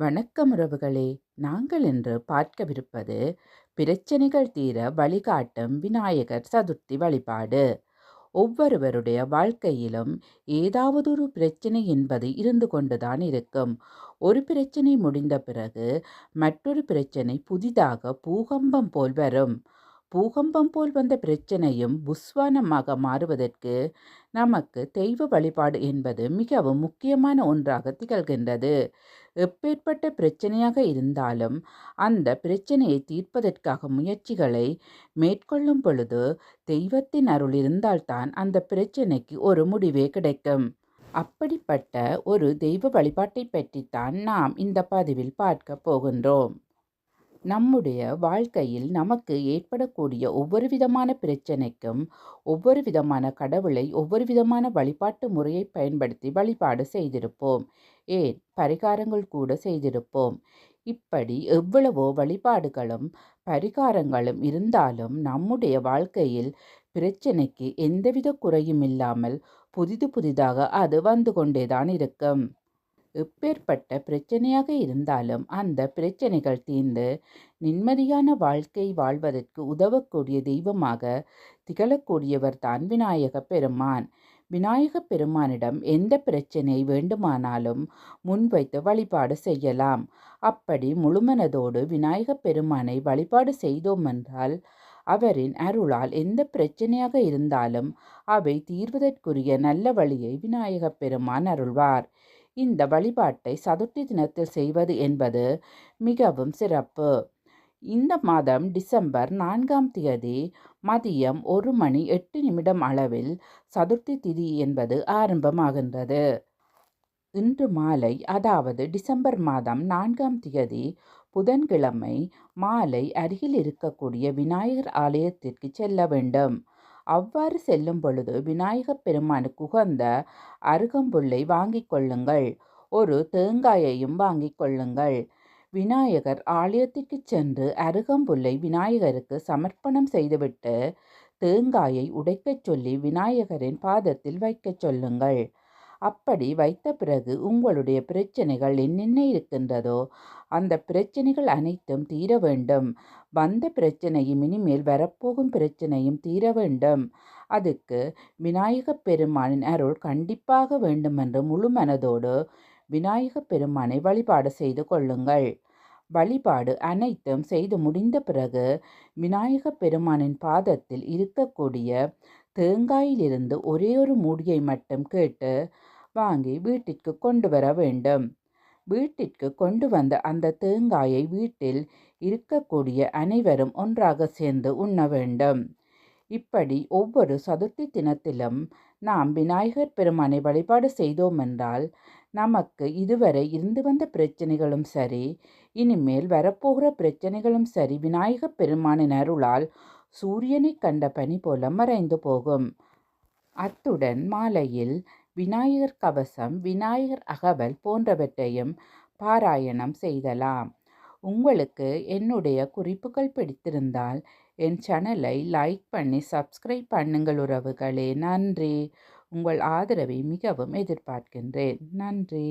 வணக்கம் உறவுகளே. நாங்கள் இன்று பார்க்கவிருப்பது பிரச்சனைகள் தீர வழிகாட்டும் விநாயகர் சதுர்த்தி வழிபாடு. ஒவ்வொருவருடைய வாழ்க்கையிலும் ஏதாவது ஒரு பிரச்சனை என்பது இருந்து கொண்டுதான் இருக்கும். ஒரு பிரச்சனை முடிந்த பிறகு மற்றொரு பிரச்சனை புதிதாக பூகம்பம் போல் வரும். பூகம்பம் போல் வந்த பிரச்சனையும் புஸ்வானமாக மாறுவதற்கு நமக்கு தெய்வ வழிபாடு என்பது மிகவும் முக்கியமான ஒன்றாக திகழ்கின்றது. எப்பேற்பட்ட பிரச்சனையாக இருந்தாலும் அந்த பிரச்சனையை தீர்ப்பதற்காக முயற்சிகளை மேற்கொள்ளும் பொழுது தெய்வத்தின் அருள் இருந்தால்தான் அந்த பிரச்சனைக்கு ஒரு முடிவே கிடைக்கும். அப்படிப்பட்ட ஒரு தெய்வ வழிபாட்டை பற்றித்தான் நாம் இந்த பதிவில் பார்க்க போகின்றோம். நம்முடைய வாழ்க்கையில் நமக்கு ஏற்படக்கூடிய ஒவ்வொரு விதமான பிரச்சனைக்கும் ஒவ்வொரு விதமான கடவுளை ஒவ்வொரு விதமான வழிபாட்டு முறையை பயன்படுத்தி வழிபாடு செய்திருப்போம். ஏன்? பரிகாரங்கள் கூட செய்திருப்போம். இப்படி எவ்வளவோ வழிபாடுகளும் பரிகாரங்களும் இருந்தாலும் நம்முடைய வாழ்க்கையில் பிரச்சனைக்கு எந்தவித குறையும் இல்லாமல் புதிது புதிதாக அது வந்து கொண்டேதான் இருக்கும். எப்பேற்பட்ட பிரச்சனையாக இருந்தாலும் அந்த பிரச்சனைகள் தீர்ந்து நிம்மதியான வாழ்க்கை வாழ்வதற்கு உதவக்கூடிய தெய்வமாக திகழக்கூடியவர் தான் விநாயக பெருமான். விநாயக பெருமானிடம் எந்த பிரச்சனை வேண்டுமானாலும் முன்வைத்து வழிபாடு செய்யலாம். அப்படி முழுமனதோடு விநாயக பெருமானை வழிபாடு செய்தோம் என்றால் அவரின் அருளால் எந்த பிரச்சனையாக இருந்தாலும் அவை தீர்வதற்குரிய நல்ல வழியை விநாயகப் பெருமான் அருள்வார். இந்த வழிபாட்டை சதுர்த்தி தினத்தில் செய்வது என்பது மிகவும் சிறப்பு. இந்த மாதம் டிசம்பர் நான்காம் தேதி மதியம் ஒரு மணி எட்டு நிமிடம் அளவில் சதுர்த்தி திதி என்பது ஆரம்பமாகின்றது. இன்று மாலை அதாவது டிசம்பர் மாதம் நான்காம் தேதி புதன்கிழமை மாலை அருகில் இருக்கக்கூடிய விநாயகர் ஆலயத்திற்கு செல்ல வேண்டும். அவ்வாறு செல்லும் பொழுது விநாயகப் பெருமானுக்கு உகந்த அருகம்புல்லை வாங்கிக் கொள்ளுங்கள். ஒரு தேங்காயையும் வாங்கிக் கொள்ளுங்கள். விநாயகர் ஆலயத்திற்கு சென்று அருகம்புல்லை விநாயகருக்கு சமர்ப்பணம் செய்துவிட்டு தேங்காயை உடைக்கச் சொல்லி விநாயகரின் பாதத்தில் வைக்கச் சொல்லுங்கள். அப்படி வைத்த பிறகு உங்களுடைய பிரச்சனைகள் என்னென்ன இருக்கின்றதோ அந்த பிரச்சனைகள் அனைத்தும் தீர வேண்டும். வந்த பிரச்சனையும் இனிமேல் வரப்போகும் பிரச்சனையும் தீர வேண்டும். அதுக்கு விநாயகப் பெருமானின் அருள் கண்டிப்பாக வேண்டுமென்று முழு மனதோடு விநாயகப் பெருமானை வழிபாடு செய்து கொள்ளுங்கள். வழிபாடு அனைத்தும் செய்து முடிந்த பிறகு விநாயகப் பெருமானின் பாதத்தில் இருக்கக்கூடிய தேங்காயிலிருந்து ஒரே ஒரு மூடியை மட்டும் கேட்டு வாங்கி வீட்டிற்கு கொண்டு வர வேண்டும். வீட்டிற்கு கொண்டு வந்த அந்த தேங்காயை வீட்டில் இருக்கக்கூடிய அனைவரும் ஒன்றாக சேர்ந்து உண்ண வேண்டும். இப்படி ஒவ்வொரு சதுர்த்தி தினத்திலும் நாம் விநாயகர் பெருமானை வழிபாடு செய்தோம் என்றால் நமக்கு இதுவரை இருந்து வந்த பிரச்சனைகளும் சரி இனிமேல் வரப்போகிற பிரச்சனைகளும் சரி விநாயகப் பெருமானின் அருளால் சூரியனை கண்ட பனி போல மறைந்து போகும். அத்துடன் மாலையில் விநாயகர் கவசம் விநாயகர் அகவல் போன்றவற்றையும் பாராயணம் செய்தலாம். உங்களுக்கு என்னுடைய குறிப்புகள் பிடித்திருந்தால் என் சேனலை லைக் பண்ணி சப்ஸ்கிரைப் பண்ணுங்கள் உறவுகளே. நன்றி. உங்கள் ஆதரவை மிகவும் எதிர்பார்க்கின்றேன். நன்றி.